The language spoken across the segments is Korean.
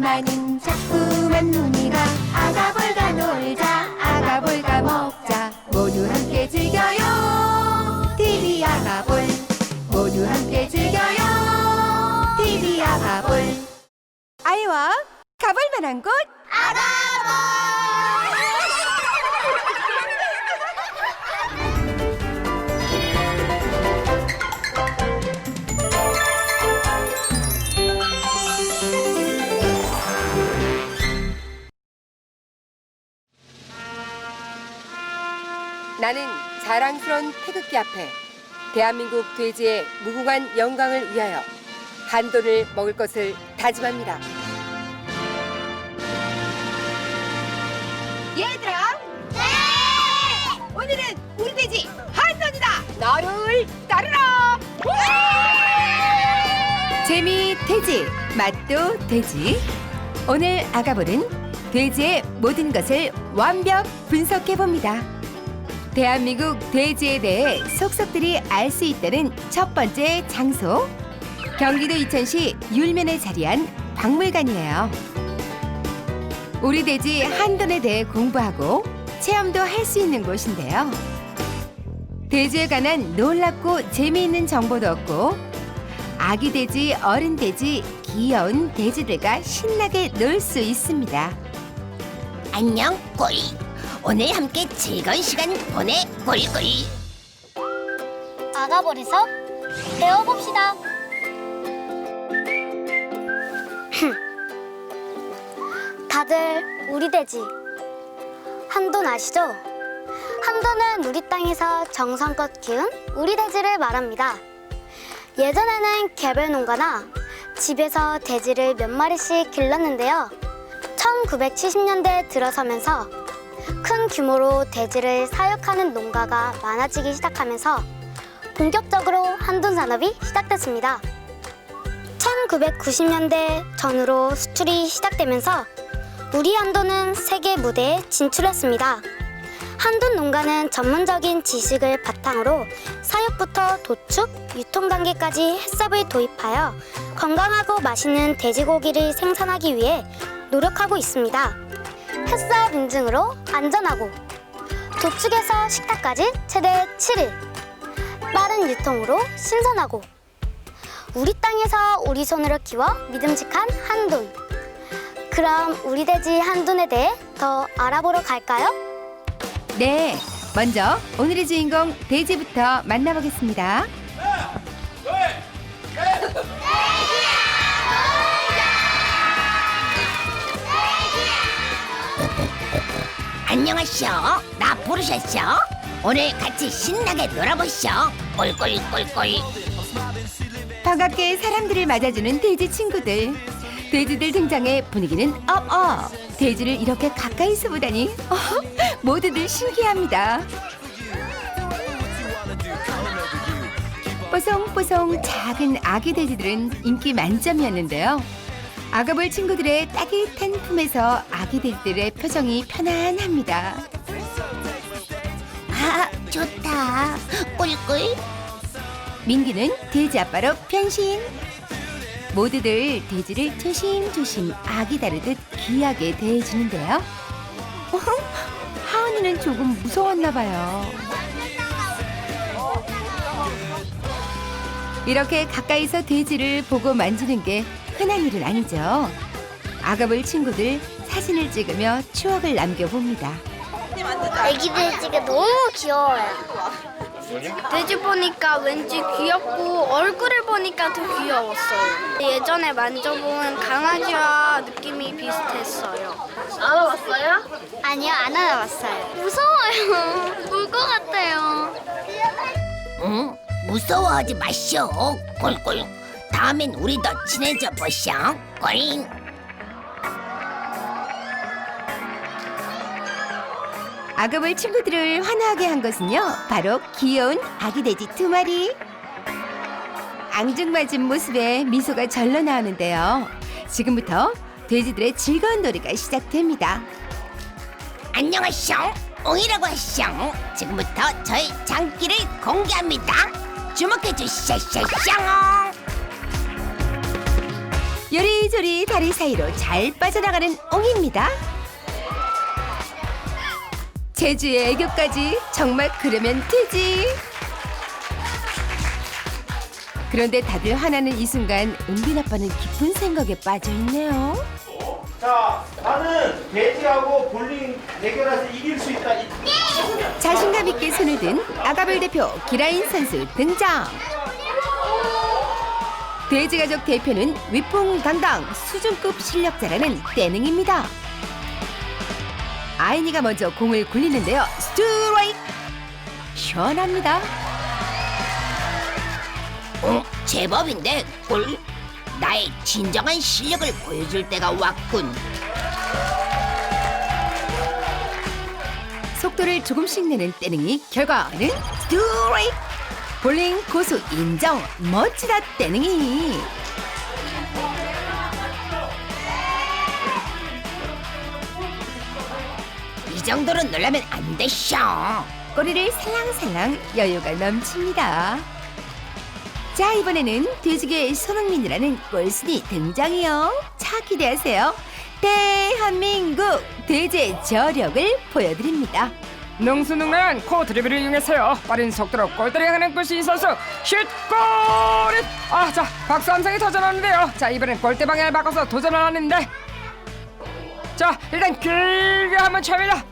많은 자꾸만 논의가 아가볼까 놀자 아가볼까 먹자. 모두 함께 즐겨요. TV 아가볼. 모두 함께 즐겨요. TV 아가볼. 아이와 가볼 만한 곳 나는 자랑스런 태극기 앞에 대한민국 돼지의 무궁한 영광을 위하여 한돈을 먹을 것을 다짐합니다. 얘들아! 네! 오늘은 우리 돼지 한돈이다! 나를 따르라! 재미 돼지, 맛도 돼지. 오늘 아가볼은 돼지의 모든 것을 완벽 분석해 봅니다. 대한민국 돼지에 대해 속속들이 알 수 있다는 첫 번째 장소. 경기도 이천시 율면에 자리한 박물관이에요. 우리 돼지 한돈에 대해 공부하고 체험도 할 수 있는 곳인데요. 돼지에 관한 놀랍고 재미있는 정보도 얻고 아기 돼지, 어른 돼지, 귀여운 돼지들과 신나게 놀 수 있습니다. 안녕 꼬리 오늘 함께 즐거운 시간 보내 꼬리꼬리 아가볼에서 배워봅시다. 다들 우리 돼지 한돈 아시죠? 한돈은 우리 땅에서 정성껏 키운 우리 돼지를 말합니다. 예전에는 개별 농가나 집에서 돼지를 몇 마리씩 길렀는데요. 1970년대 들어서면서 큰 규모로 돼지를 사육하는 농가가 많아지기 시작하면서 본격적으로 한돈 산업이 시작됐습니다. 1990년대 전후로 수출이 시작되면서 우리 한돈은 세계 무대에 진출했습니다. 한돈 농가는 전문적인 지식을 바탕으로 사육부터 도축, 유통 단계까지 햇섭을 도입하여 건강하고 맛있는 돼지고기를 생산하기 위해 노력하고 있습니다. 햇섭 인증으로 안전하고 도축에서 식탁까지 최대 7일 빠른 유통으로 신선하고 우리 땅에서 우리 손으로 키워 믿음직한 한돈 그럼 우리 돼지 한돈에 대해 더 알아보러 갈까요? 네, 먼저 오늘의 주인공 돼지부터 만나보겠습니다. 안녕하쇼 나 부르셨쇼 오늘 같이 신나게 놀아보쇼 꼴꼴꼴꼴 반갑게 사람들을 맞아주는 돼지 친구들. 돼지들 등장에 분위기는 업업. 돼지를 이렇게 가까이서 보다니 어, 모두들 신기합니다. 뽀송뽀송 작은 아기 돼지들은 인기 만점이었는데요. 아가볼 친구들의 따뜻한 품에서 아기 돼지들의 표정이 편안합니다. 아 좋다 꿀꿀 민기는 돼지 아빠로 변신. 모두들 돼지를 조심조심 아기 다루듯 귀하게 대해주는데요. 어? 하은이는 조금 무서웠나 봐요. 이렇게 가까이서 돼지를 보고 만지는 게 흔한 일은 아니죠. 아가볼 친구들 사진을 찍으며 추억을 남겨봅니다. 애기 돼지가 너무 귀여워요. 돼지 보니까 왠지 귀엽고 얼굴을 보니까 더 귀여웠어요. 예전에 만져본 강아지와 느낌이 비슷했어요. 안아봤어요? 아니요, 안 안아봤어요. 무서워요. 울 것 같아요. 응 무서워하지 마쇼 꼴꼴 다음엔 우리 더 친해져 보쇼 꼴 아가볼 친구들을 환호하게 한 것은요 바로 귀여운 아기 돼지 두 마리. 앙증맞은 모습에 미소가 절로 나오는데요. 지금부터 돼지들의 즐거운 놀이가 시작됩니다. 안녕하쇼 옹이라고 하쇼 지금부터 저의 장기를 공개합니다. 주목해 주시쇼 요리조리 다리 사이로 잘 빠져나가는 옹입니다. 제주의 애교까지 정말 그러면 되지. 그런데 다들 화나는 이 순간 은빈 아빠는 깊은 생각에 빠져 있네요. 자, 나는 돼지하고 볼링 대결해서 이길 수 있다. 이- 자신감 있게 손을 든 아가벨 대표 기라인 선수 등장. 돼지가족 대표는 위풍당당 수준급 실력자라는 떼능입니다. 아이니가 먼저 공을 굴리는데요. 스트라이크! 시원합니다. 어, 제법인데 꿀 나의 진정한 실력을 보여줄 때가 왔군 속도를 조금씩 내는 떼능이 결과는 스트라이크! 볼링 고수 인정 멋지다 떼능이 이 정도로 놀라면 안 되쇼 꼬리를 살랑살랑 여유가 넘칩니다. 자 이번에는 돼지계의 손흥민이라는 꼴순이 등장이요. 차 기대하세요. 대한민국 돼지의 저력을 보여드립니다. 능수능란한 코 드리블을 이용해서요. 빠른 속도로 골대를 향하는 꿀신 선수. 슛골! 아자 박수 함성이 터져나오는데요. 자 이번엔 골대 방향을 바꿔서 도전을 하는데. 자 일단 길게 한번 찹니다.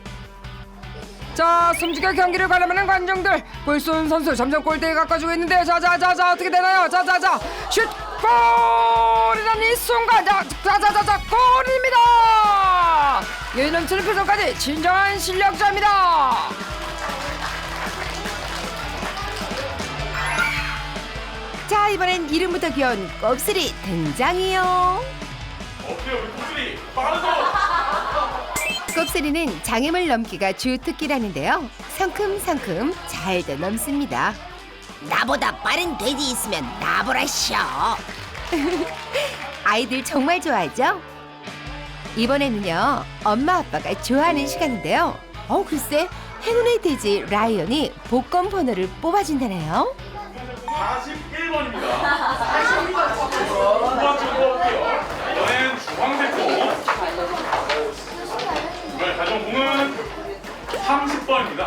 자 숨죽여 경기를 관람하는 관중들. 골쏜 선수 점점 골대에 가까워지고 있는데요. 자자자자 어떻게 되나요? 자자자 슛 골이라는 이 순간 자자자자자 골입니다 여유 넘치는 표정까지 진정한 실력자입니다 자 이번엔 이름부터 귀여운 곱슬이 등장이요. 곱슬이는 장애물 넘기가 주 특기라는데요. 성큼성큼 잘도 넘습니다. 나보다 빠른 돼지 있으면 나보라쇼 아이들 정말 좋아하죠? 이번에는요 엄마 아빠가 좋아하는 시간인데요 어 글쎄 행운의 돼지 라이언이 복권 번호를 뽑아준다네요 41번입니다. 41번. 두 번째 뽑을게요. 이번엔 주황색고. 이번에 가져온 공은 30번입니다.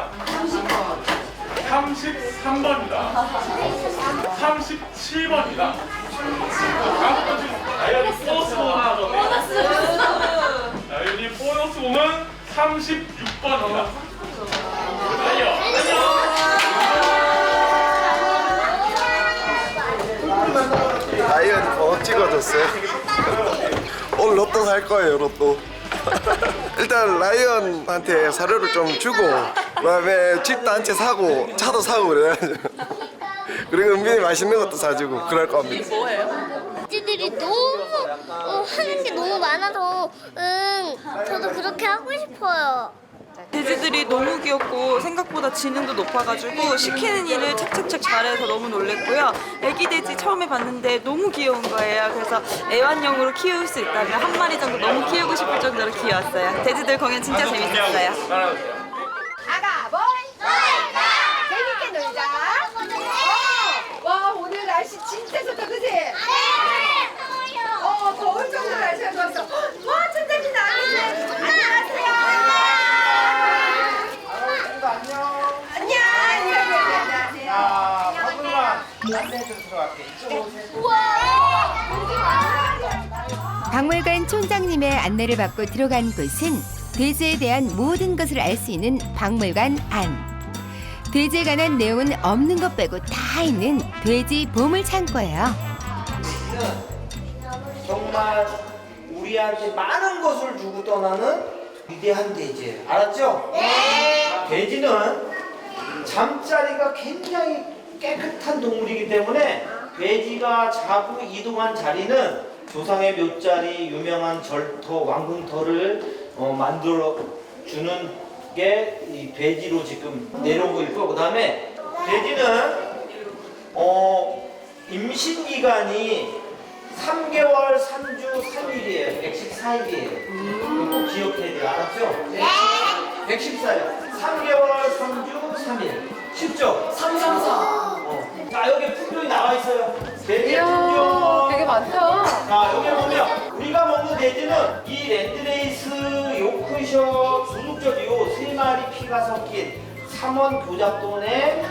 33번입니다. 37번입니다. 다음 번 지금 나연이 보너스 공 하나 줬네요. 공은 36번입니다. 달려. 라이언이 번호 찍어줬어요. 오늘 로또 살 거예요, 로또. 일단 라이언한테 사료를 좀 주고 그다음에 집도 한 채 사고 차도 사고 그래야죠. 그리고 은빈이 맛있는 것도 사주고 그럴 겁니다. 돼지들이 너무 어, 하는 게 너무 많아서 응 저도 그렇게 하고 싶어요. 돼지들이 너무 귀엽고 생각보다 지능도 높아가지고 시키는 일을 착착착 잘해서 너무 놀랬고요. 애기 돼지 처음에 봤는데 너무 귀여운 거예요. 그래서 애완용으로 키울 수 있다면 한 마리 정도 너무 키우고 싶을 정도로 귀여웠어요. 돼지들 공연 진짜 재밌었어요. 재밌게 놀자 와 오늘 날씨 진짜 좋다 그지? 어 더울 정도로 날씨가 좋았어 와 천장이다 안녕하세요 안녕 안녕 자, 박물관 안내 좀 들어 갈게. 이쪽으로 오세요. 박물관 총장님의 안내를 받고 들어간 곳은 돼지에 대한 모든 것을 알 수 있는 박물관 안. 돼지에 관한 내용은 없는 것 빼고 다 있는 돼지 보물 창고예요. 정말 우리한테 많은 것을 주고 떠나는 위대한 돼지예요. 알았죠? 네. 돼지는 잠자리가 굉장히 깨끗한 동물이기 때문에 돼지가 자고 이동한 자리는 조상의 묘자리, 유명한 절터, 왕궁터를 어, 만들어 주는 게 이 돼지로 지금 내려온 거 있고 그다음에 돼지는 어 임신 기간이 3개월 3주 3일이에요. 114일이에요. 꼭 기억해야 돼요. 알았죠? 네. 114일. 3개월 3주 3일. 쉽죠? 3, 3, 4. 어. 자, 여기 품종이 나와 있어요. 돼지 품종. 되게 많다. 자, 여기 보면 우리가 먹는 돼지는 이 랜드레이스, 요크셔, 두둑적이요 세 마리 피가 섞인 삼원 교잡돈의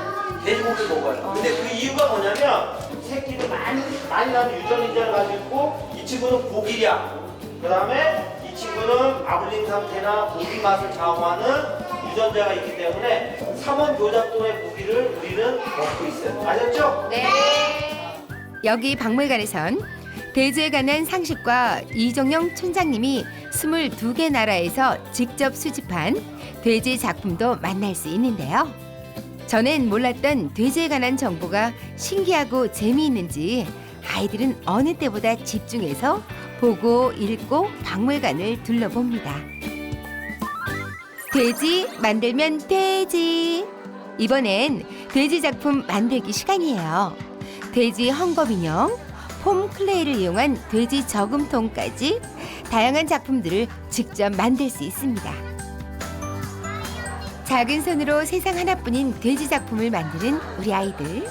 돼지고기를 먹어요. 근데 그 이유가 뭐냐면 새끼를 많이 많이 낳는 유전인자를 가지고 있고 이 친구는 고기량. 그다음에 이 친구는 아블링 상태나 고기 맛을 좌우하는 유전자가 있기 때문에 삼원 교잡돈의 고기를 우리는 먹고 있어요. 아셨죠? 여기 박물관에선 돼지에 관한 상식과 이종영 촌장님이 22개 나라에서 직접 수집한 돼지 작품도 만날 수 있는데요. 전엔 몰랐던 돼지에 관한 정보가 신기하고 재미있는지 아이들은 어느 때보다 집중해서 보고 읽고 박물관을 둘러봅니다. 돼지 만들면 돼지. 이번엔 돼지 작품 만들기 시간이에요. 돼지 헝겊 인형, 폼 클레이를 이용한 돼지 저금통까지 다양한 작품들을 직접 만들 수 있습니다. 작은 손으로 세상 하나뿐인 돼지 작품을 만드는 우리 아이들.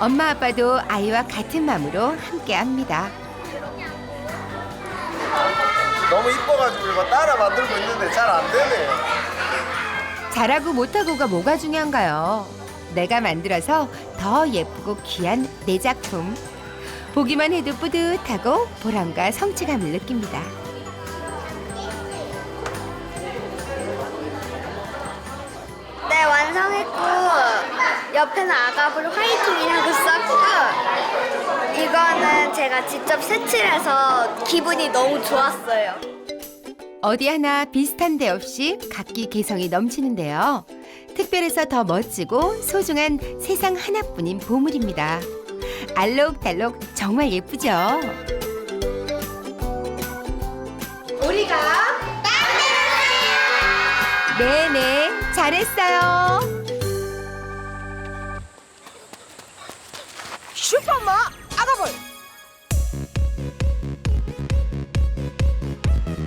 엄마 아빠도 아이와 같은 마음으로 함께합니다. 너무 이뻐가지고 이거 따라 만들고 있는데 잘 안 되네요. 잘하고 못하고가 뭐가 중요한가요? 내가 만들어서 더 예쁘고 귀한 내 작품. 보기만 해도 뿌듯하고 보람과 성취감을 느낍니다. 네, 완성했고 옆에는 아가브로 화이팅이라고 썼고 이거는 제가 직접 색칠해서 기분이 너무 좋았어요. 어디 하나 비슷한 데 없이 각기 개성이 넘치는데요. 특별해서 더 멋지고 소중한 세상 하나뿐인 보물입니다. 알록달록 정말 예쁘죠? 우리가 네네 잘했어요. 슈퍼마 아가볼.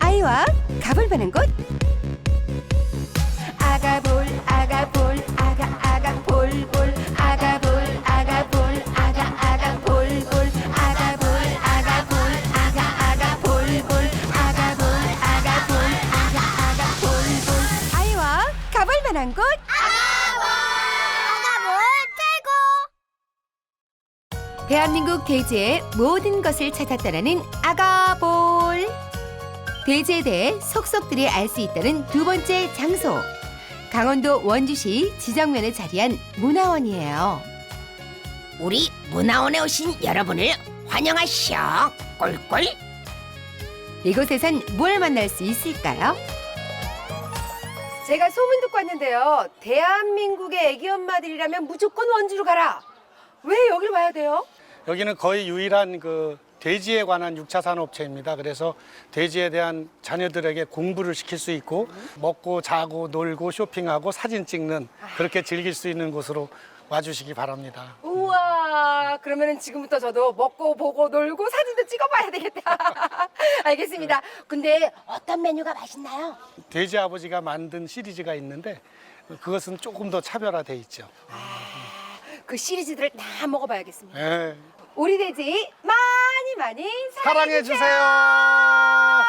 아이와 가볼 만한 곳. 아가볼 돼지의 모든 것을 떠나는 아가볼. 돼지에 대해 속속들이 알 수 있다는 두 번째 장소. 강원도 원주시 지정면에 자리한 문화원이에요. 우리 문화원에 오신 여러분을 환영하시오. 꿀꿀. 이곳에선 뭘 만날 수 있을까요? 제가 소문 듣고 왔는데요. 대한민국의 애기 엄마들이라면 무조건 원주로 가라. 왜 여길 와야 돼요? 여기는 거의 유일한 그 돼지에 관한 육차 산업체입니다. 그래서 돼지에 대한 자녀들에게 공부를 시킬 수 있고 먹고 자고 놀고 쇼핑하고 사진 찍는 그렇게 즐길 수 있는 곳으로 와주시기 바랍니다. 우와, 그러면은 지금부터 저도 먹고 보고 놀고 사진도 찍어봐야 되겠다. 알겠습니다. 근데 어떤 메뉴가 맛있나요? 돼지 아버지가 만든 시리즈가 있는데 그것은 조금 더 차별화돼 있죠. 그 시리즈들을 다 먹어봐야겠습니다. 예. 우리 돼지 많이 많이 사랑해. 주세요.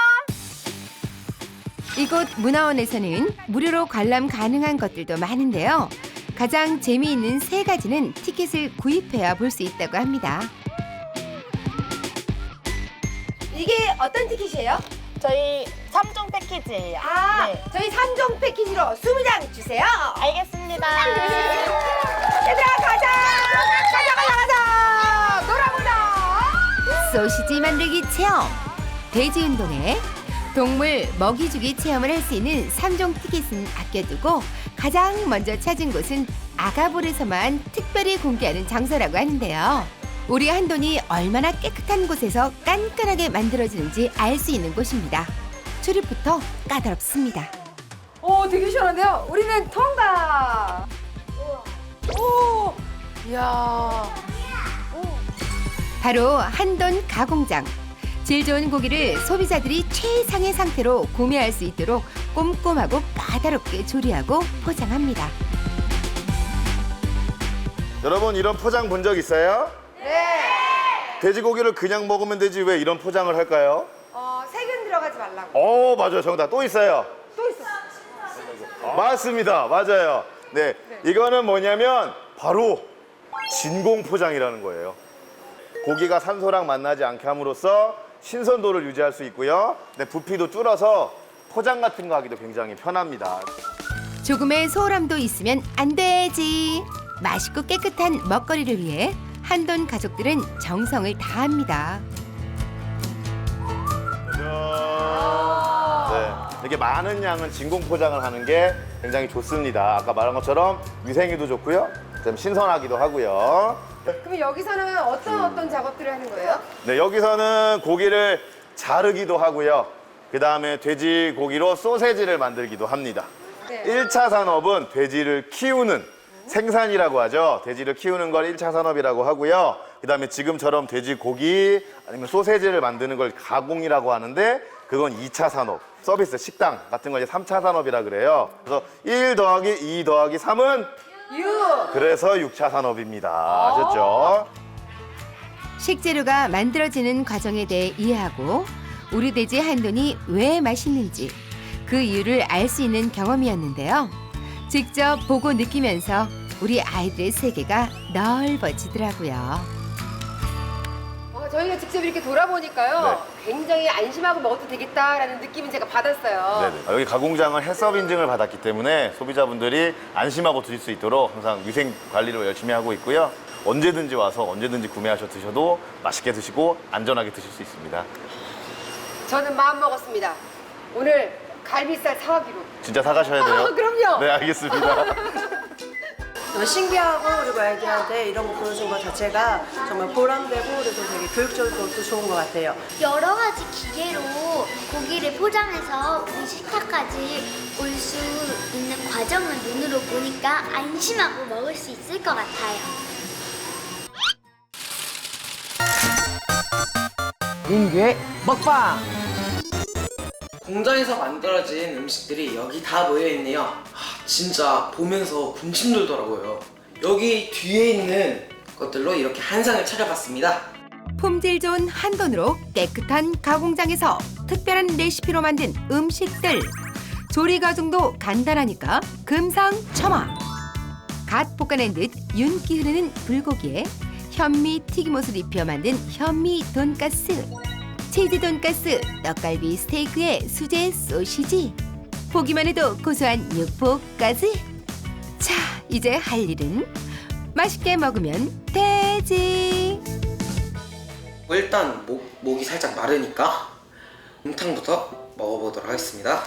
이곳 문화원에서는 무료로 관람 가능한 것들도 많은데요. 가장 재미있는 세 가지는 티켓을 구입해야 볼 수 있다고 합니다. 이게 어떤 티켓이에요? 저희 3종 패키지예요. 아, 네. 저희 3종 패키지로 20장 주세요. 알겠습니다. 얘들아, 가자! 가자, 가자, 가자! 소시지 만들기 체험, 돼지 운동회, 동물 먹이 주기 체험을 할 수 있는 3종 티켓은 아껴두고 가장 먼저 찾은 곳은 아가볼에서만 특별히 공개하는 장소라고 하는데요. 우리 한돈이 얼마나 깨끗한 곳에서 깐깐하게 만들어지는지 알 수 있는 곳입니다. 출입부터 까다롭습니다. 오, 되게 시원한데요? 우리는 통과! 오! 이야. 바로 한돈 가공장. 질 좋은 고기를 소비자들이 최상의 상태로 구매할 수 있도록 꼼꼼하고 까다롭게 조리하고 포장합니다. 여러분 이런 포장 본 적 있어요? 네. 돼지고기를 그냥 먹으면 되지 왜 이런 포장을 할까요? 어, 세균 들어가지 말라고. 어 맞아요 정답 또 있어요. 또 있어. 맞습니다 맞아요. 네 이거는 뭐냐면 바로 진공 포장이라는 거예요. 고기가 산소랑 만나지 않게 함으로써 신선도를 유지할 수 있고요. 네, 부피도 줄어서 포장 같은 거 하기도 굉장히 편합니다. 조금의 소홀함도 있으면 안 되지. 맛있고 깨끗한 먹거리를 위해 한돈 가족들은 정성을 다합니다. 네, 이렇게 많은 양은 진공 포장을 하는 게 굉장히 좋습니다. 아까 말한 것처럼 위생에도 좋고요. 좀 신선하기도 하고요. 그럼 여기서는 어떤 어떤 작업들을 하는 거예요? 네, 여기서는 고기를 자르기도 하고요. 그 다음에 돼지 고기로 소세지를 만들기도 합니다. 네. 일 1차 산업은 돼지를 키우는 생산이라고 하죠. 돼지를 키우는 걸 1차 산업이라고 하고요. 그 다음에 지금처럼 돼지 고기 아니면 소세지를 만드는 걸 가공이라고 하는데 그건 2차 산업. 서비스, 식당 같은 거 이제 3차 산업이라 그래요. 그래서 1 더하기 2 더하기 3은 유. 그래서 6차 산업입니다. 아셨죠? 식재료가 만들어지는 과정에 대해 이해하고 우리 돼지 한돈이 왜 맛있는지 그 이유를 알 수 있는 경험이었는데요. 직접 보고 느끼면서 우리 아이들의 세계가 넓어지더라고요. 어, 저희가 직접 이렇게 돌아보니까요. 굉장히 안심하고 먹어도 되겠다라는 느낌은 제가 받았어요. 네네. 아, 여기 가공장은 해썹 인증을 받았기 때문에 소비자분들이 안심하고 드실 수 있도록 항상 위생 관리를 열심히 하고 있고요. 언제든지 와서 언제든지 구매하셔 드셔도 맛있게 드시고 안전하게 드실 수 있습니다. 저는 마음 먹었습니다. 오늘 갈비살 사와기로. 진짜 사가셔야 돼요. 아, 그럼요. 네, 알겠습니다. 너무 신기하고 그리고 아이들한테 이런 거 보여준 것 자체가 정말 보람되고 그리고 되게 교육적으로 또 좋은 것 같아요. 여러 가지 기계로 고기를 포장해서 우리 식탁까지 올 수 있는 과정을 눈으로 보니까 안심하고 먹을 수 있을 것 같아요. 민규의 먹방. 공장에서 만들어진 음식들이 여기 다 모여 있네요. 아, 진짜 보면서 군침 돌더라고요. 여기 뒤에 있는 것들로 이렇게 한 상을 차려봤습니다. 품질 좋은 한돈으로 깨끗한 가공장에서 특별한 레시피로 만든 음식들. 조리 과정도 간단하니까 금상첨화. 갓 볶아낸 듯 윤기 흐르는 불고기에 현미 튀김옷을 입혀 만든 현미 돈가스. 치즈 돈가스, 떡갈비 스테이크에 수제 소시지. 보기만 해도 고소한 육포까지. 자, 이제 할 일은 맛있게 먹으면 되지. 일단 목, 목이 살짝 마르니까 곰탕부터 먹어보도록 하겠습니다.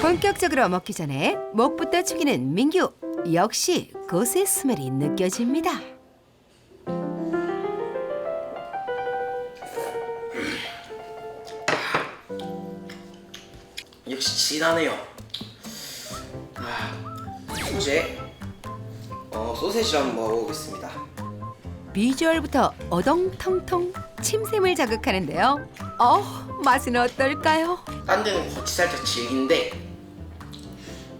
본격적으로 먹기 전에 목부터 축이는 민규. 역시 고수의 스멜이 느껴집니다. 진하네요. 아, 이제 어, 소세지 한번 먹어보겠습니다. 비주얼부터 어덩텅텅 침샘을 자극하는데요. 어, 맛은 어떨까요? 딴 데는 겉이 살짝 질긴데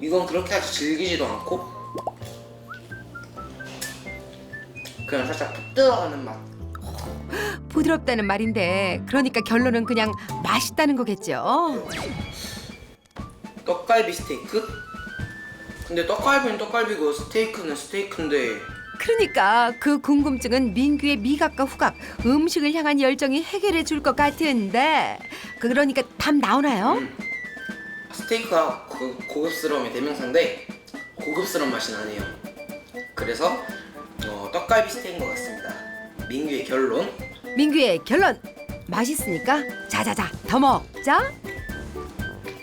이건 그렇게 아주 질기지도 않고 그냥 살짝 푹 들어가는 맛 부드럽다는 말인데 그러니까 결론은 그냥 맛있다는 거겠죠. 떡갈비 스테이크? 근데 떡갈비는 떡갈비고 스테이크는 스테이크인데. 그러니까 그 궁금증은 민규의 미각과 후각, 음식을 향한 열정이 해결해 줄 것 같은데. 그러니까 답 나오나요? 스테이크가 고, 고급스러움의 대명사인데 고급스러운 맛이 나네요. 그래서 어, 떡갈비 스테이크인 것 같습니다. 민규의 결론. 민규의 결론. 맛있으니까 자자자 더 먹자.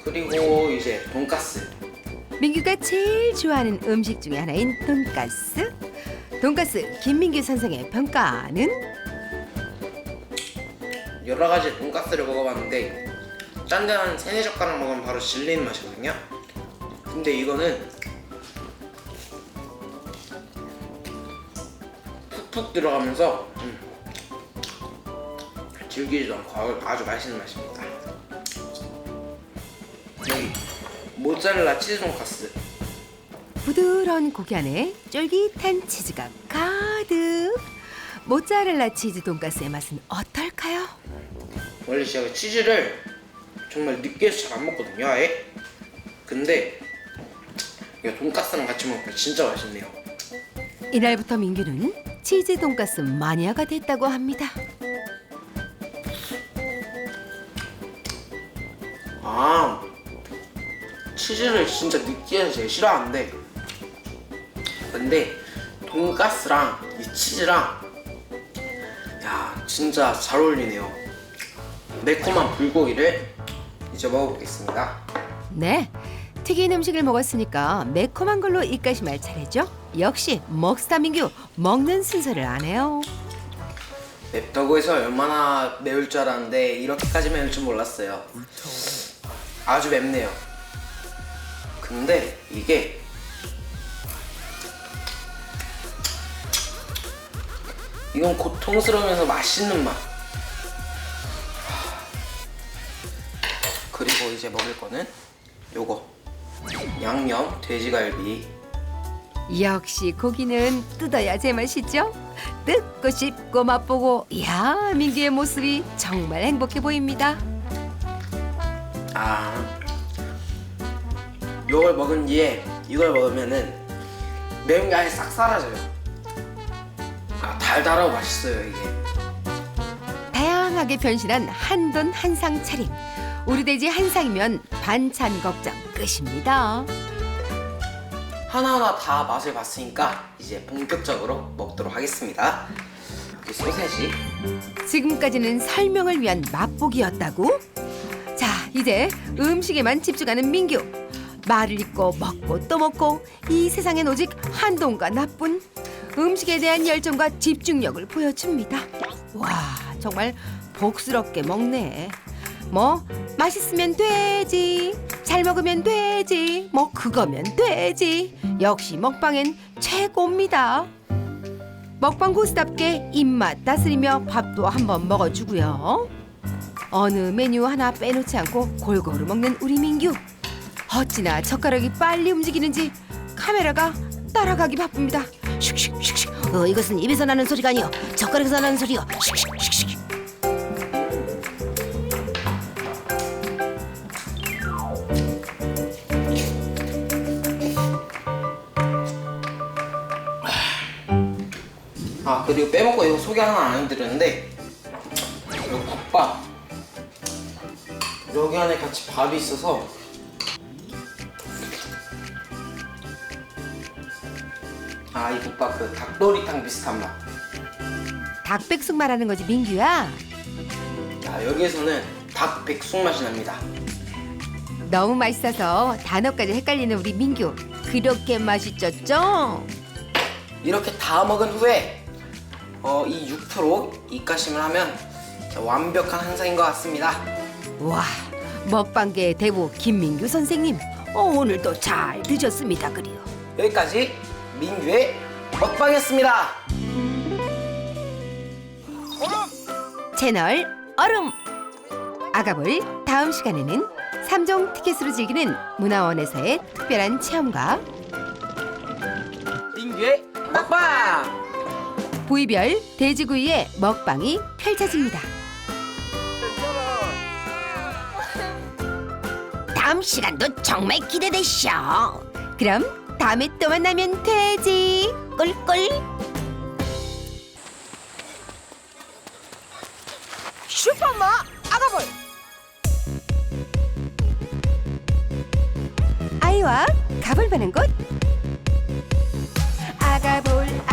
그리고 이제 돈가스 민규가 제일 좋아하는 음식 중에 하나인 돈가스. 돈가스 김민규 선생의 평가는 여러 가지 돈가스를 먹어봤는데 짠 데한 세네 젓가락 먹으면 바로 질리는 맛이거든요 근데 이거는 푹푹 들어가면서 음, 질기지도 않고 아주 맛있는 맛입니다. 모짜렐라 치즈 돈까스 부드러운 고기 안에 쫄깃한 치즈가 가득. 모짜렐라 치즈 돈가스의 맛은 어떨까요? 원래 제가 치즈를 정말 느끼해서 잘 안 먹거든요 아예 근데 이거 돈까스랑 같이 먹으니까 진짜 맛있네요 이날부터 민규는 치즈 돈가스 마니아가 됐다고 합니다. 치즈를 진짜 느끼해서 제일 싫어하는데 근데 돈가스랑 이 치즈랑 야 진짜 잘 어울리네요 매콤한 불고기를 이제 먹어보겠습니다 네. 튀긴 음식을 먹었으니까 매콤한 걸로 입가심할 차례죠. 역시 먹스타 민규 먹는 순서를 안 해요. 맵다고 해서 얼마나 매울 줄 알았는데 이렇게까지 매울 줄 몰랐어요 아주 맵네요 근데 이게 이건 고통스러우면서 맛있는 맛 그리고 이제 먹을 거는 요거 양념 돼지갈비 역시 고기는 뜯어야 제맛이죠. 뜯고 씹고 맛보고 이야 민규의 모습이 정말 행복해 보입니다. 아 이걸 먹은 뒤에 이걸 먹으면은 매운 게 아예 싹 사라져요 아 달달하고 맛있어요 이게 다양하게 변신한 한돈 한상 차림. 우리 돼지 한상이면 반찬 걱정 끝입니다. 하나하나 다 맛을 봤으니까 이제 본격적으로 먹도록 하겠습니다 여기 소세지 지금까지는 설명을 위한 맛보기였다고? 자, 이제 음식에만 집중하는 민규. 말을 잇고 먹고 또 먹고 이 세상엔 오직 한동과 나쁜 음식에 대한 열정과 집중력을 보여줍니다. 와, 정말 복스럽게 먹네. 뭐 맛있으면 되지. 잘 먹으면 되지. 뭐 그거면 되지. 역시 먹방엔 최고입니다. 먹방 고수답게 입맛 다스리며 밥도 한번 먹어주고요. 어느 메뉴 하나 빼놓지 않고 골고루 먹는 우리 민규. 어찌나 젓가락이 빨리 움직이는지 카메라가 따라가기 바쁩니다. 슉슉슉슉. 어, 이것은 입에서 나는 소리가 아니요. 젓가락에서 나는 소리요. 슉슉슉슉. 아 그리고 빼먹고 이거 소개 하나 안 해드렸는데 이거 국밥 여기 안에 같이 밥이 있어서 아 이 국밥 그 닭도리탕 비슷한 맛 닭백숙 말하는 거지 민규야. 야, 여기에서는 닭 백숙 맛이 납니다 너무 맛있어서 단어까지 헷갈리는 우리 민규. 그렇게 맛있었죠? 이렇게 다 먹은 후에 어, 이 육포로 입가심을 하면 완벽한 한상인 것 같습니다 와 먹방계의 대부 김민규 선생님. 어, 오늘도 잘 드셨습니다 그리요. 여기까지 민규의 먹방이었습니다 채널 얼음 아가볼 다음 시간에는 삼종 티켓으로 즐기는 문화원에서의 특별한 체험과 민규의 먹방 부위별 돼지구이의 먹방이 펼쳐집니다. 다음 시간도 정말 기대되시오. 그럼 다음에 또 만나면 되지. 꿀꿀. 슈퍼마 아가볼 아이와 가볼 만한 곳. 아가볼 아가볼